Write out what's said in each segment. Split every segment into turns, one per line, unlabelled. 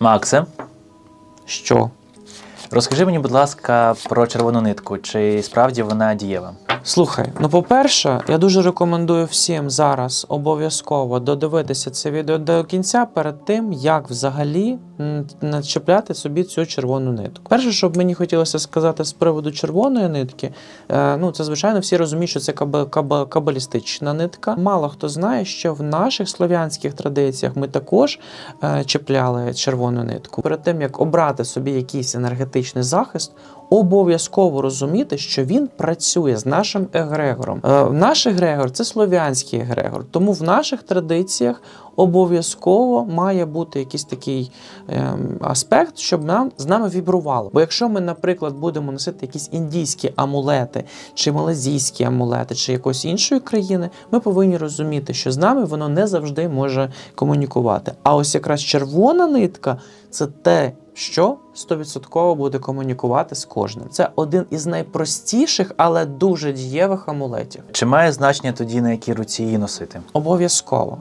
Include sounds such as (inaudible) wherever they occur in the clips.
Максе,
Що?
розкажи мені, будь ласка, про червону нитку. Чи справді вона дієва?
Слухай, ну по-перше, я дуже рекомендую всім зараз обов'язково додивитися це відео до кінця перед тим, як взагалі начепляти собі цю червону нитку. Перше, що б мені хотілося сказати з приводу червоної нитки, е, ну це звичайно всі розуміють, що це каба, каба, кабалістична нитка. Мало хто знає, що в наших слов'янських традиціях ми також е, чіпляли червону нитку. Перед тим як обрати собі якийсь енергетичний захист, обов'язково розуміти, що він працює з нашим егрегором. Е, наш егрегор це слов'янський егрегор, тому в наших традиціях обов'язково має бути якийсь такий ем, аспект, щоб нам з нами вібрувало. Бо якщо ми, наприклад, будемо носити якісь індійські амулети, чи малазійські амулети, чи якоїсь іншої країни, ми повинні розуміти, що з нами воно не завжди може комунікувати. А ось якраз червона нитка це те, що 100% буде комунікувати з кожним. Це один із найпростіших, але дуже дієвих амулетів.
Чи має значення тоді, на якій руці її носити?
Обов'язково.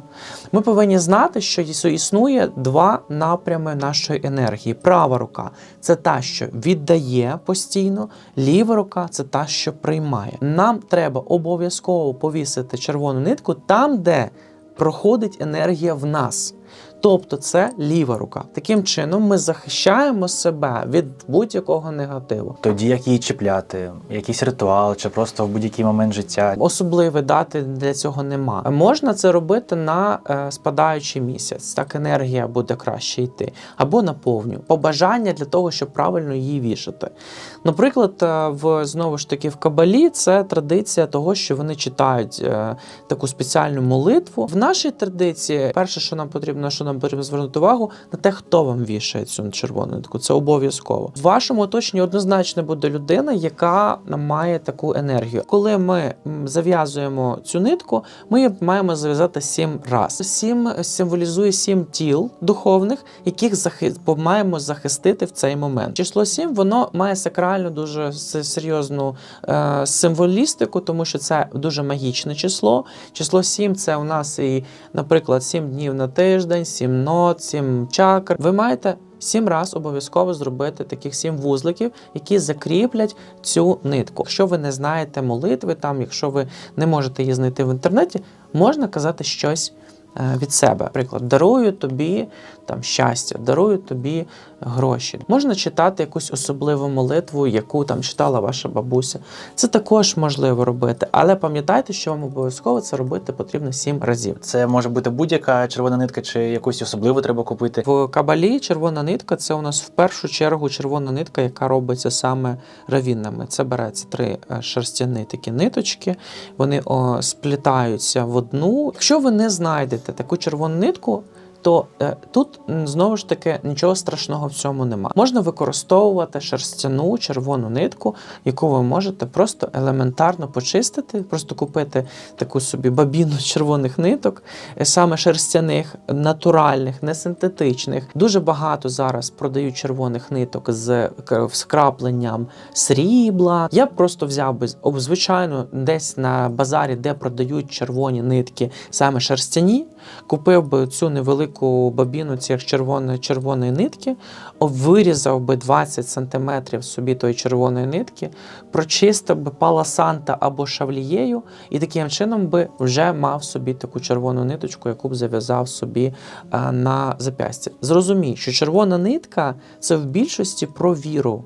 Ми повинні знати, що існує два напрями нашої енергії. Права рука це та, що віддає постійно, ліва рука це та, що приймає. Нам треба обов'язково повісити червону нитку там, де проходить енергія в нас. Тобто це ліва рука. Таким чином ми захищаємо себе від будь-якого негативу.
Тоді як її чіпляти? Якийсь ритуал, чи просто в будь-який момент життя?
Особливої дати для цього нема. Можна це робити на е, спадаючий місяць, так енергія буде краще йти, або на повню. Побажання для того, щоб правильно її вішати. Наприклад, е, в знову ж таки в Кабалі це традиція того, що вони читають е, таку спеціальну молитву. В нашій традиції, перше, що нам потрібно, що нам потрібно звернути увагу, на те, хто вам вішає цю червону нитку. Це обов'язково. В вашому оточенні однозначно буде людина, яка має таку енергію. Коли ми зав'язуємо цю нитку, ми маємо зав'язати сім раз. Сім символізує сім тіл духовних, яких захи... маємо захистити в цей момент. Число сім воно має сакральну дуже серйозну е, символістику, тому що це дуже магічне число. Число сім це у нас і, наприклад, сім днів на тиждень, сім нот, сім чакр. Ви маєте. Сім раз обов'язково зробити таких сім вузликів, які закріплять цю нитку. Якщо ви не знаєте молитви, там, якщо ви не можете її знайти в інтернеті, можна казати щось е, від себе. Наприклад, дарую тобі там щастя, дарую тобі гроші. Можна читати якусь особливу молитву, яку там читала ваша бабуся. Це також можливо робити, але пам'ятайте, що вам обов'язково це робити потрібно сім разів.
Це може бути будь-яка червона нитка, чи якусь особливу треба купити.
В кабалі червона нитка це у нас в першу чергу червона нитка, яка робиться саме равіннами. Це береться три е, шерстяні такі ниточки, вони о, сплітаються в одну. Якщо ви не знайдете таку червону нитку, то е, тут знову ж таки нічого страшного в цьому нема. Можна використовувати шерстяну червону нитку, яку ви можете просто елементарно почистити, просто купити таку собі бабіну (laughs) червоних ниток, е, саме шерстяних, натуральних, не синтетичних. Дуже багато зараз продають червоних ниток з скрапленням срібла. Я просто взяв би звичайно десь на базарі, де продають червоні нитки, саме шерстяні, купив би цю невелику бабіну цих червоної червоної нитки, вирізав би 20 сантиметрів собі тої червоної нитки, прочистив би паласанта або шавлією, і таким чином би вже мав собі таку червону ниточку, яку б зав'язав собі е, на зап'ястя. Зрозумій, що червона нитка це в більшості про віру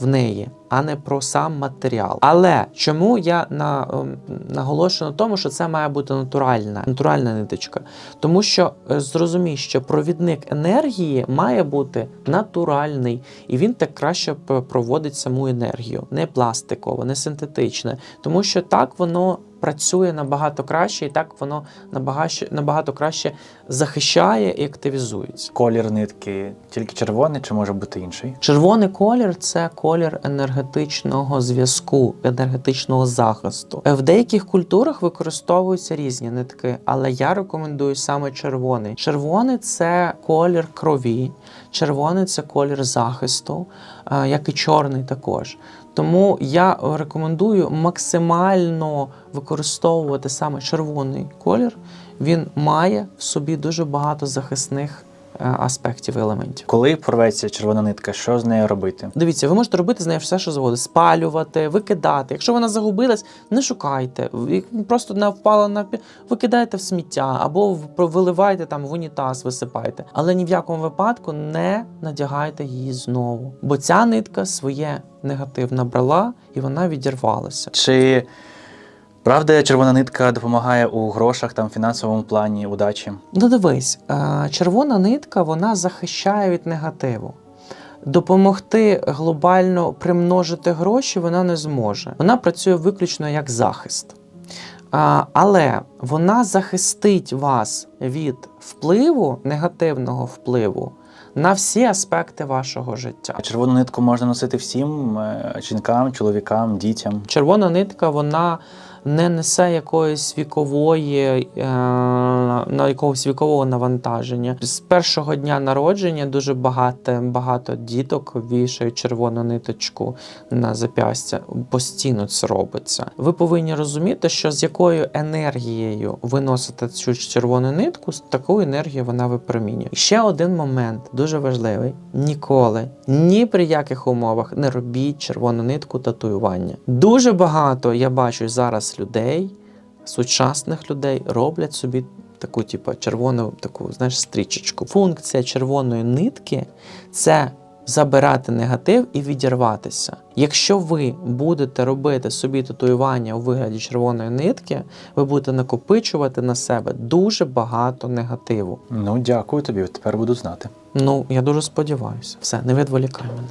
в неї, а не про сам матеріал. Але чому я на, ем, наголошую на тому, що це має бути натуральна, натуральна ниточка? Тому що е, зрозумій, що провідник енергії має бути натуральний, і він так краще проводить саму енергію, не пластиково, не синтетичне, тому що так воно. Працює набагато краще, і так воно набагато, набагато краще захищає і активізується.
Колір нитки тільки червоний, чи може бути інший?
Червоний колір це колір енергетичного зв'язку, енергетичного захисту. Е, В деяких культурах використовуються різні нитки, але я рекомендую саме червоний. Червоний це колір крові, червоний це колір захисту, е, як і чорний також. Тому я рекомендую максимально використовувати саме червоний колір. Він має в собі дуже багато захисних аспектів і елементів.
Коли порветься червона нитка, що з нею робити?
Дивіться, ви можете робити з нею все, що завгодно. Спалювати, викидати. Якщо вона загубилась, не шукайте. Просто не впала на пі- викидайте в сміття або виливайте там в унітаз, висипайте. Але ні в якому випадку не надягайте її знову. Бо ця нитка своє негатив набрала і вона відірвалася.
Чи правда червона нитка допомагає у грошах, там фінансовому плані, удачі?
Ну дивись, е, червона нитка вона захищає від негативу. Допомогти глобально примножити гроші вона не зможе. Вона працює виключно як захист. Але вона захистить вас від впливу, негативного впливу на всі аспекти вашого життя.
Червону нитку можна носити всім е, жінкам, чоловікам, дітям.
Червона нитка вона не несе якоїсь вікової, е, на якогось вікового навантаження. З першого дня народження дуже багато, багато діток вішають червону ниточку на зап'ястя. Постійно це робиться. Ви повинні розуміти, що з якою енергією ви носите цю червону нитку, з такою енергією вона випромінює. Ще один момент дуже важливий: ніколи, ні при яких умовах не робіть червону нитку татуювання. Дуже багато я бачу зараз людей, сучасних людей, роблять собі таку, типу, червону, таку, знаєш, стрічечку. Функція червоної нитки це забирати негатив і відірватися. Якщо ви будете робити собі татуювання у вигляді червоної нитки, ви будете накопичувати на себе дуже багато негативу.
Ну, дякую тобі, тепер буду знати.
Ну, я дуже сподіваюся. Все, не відволікай мене.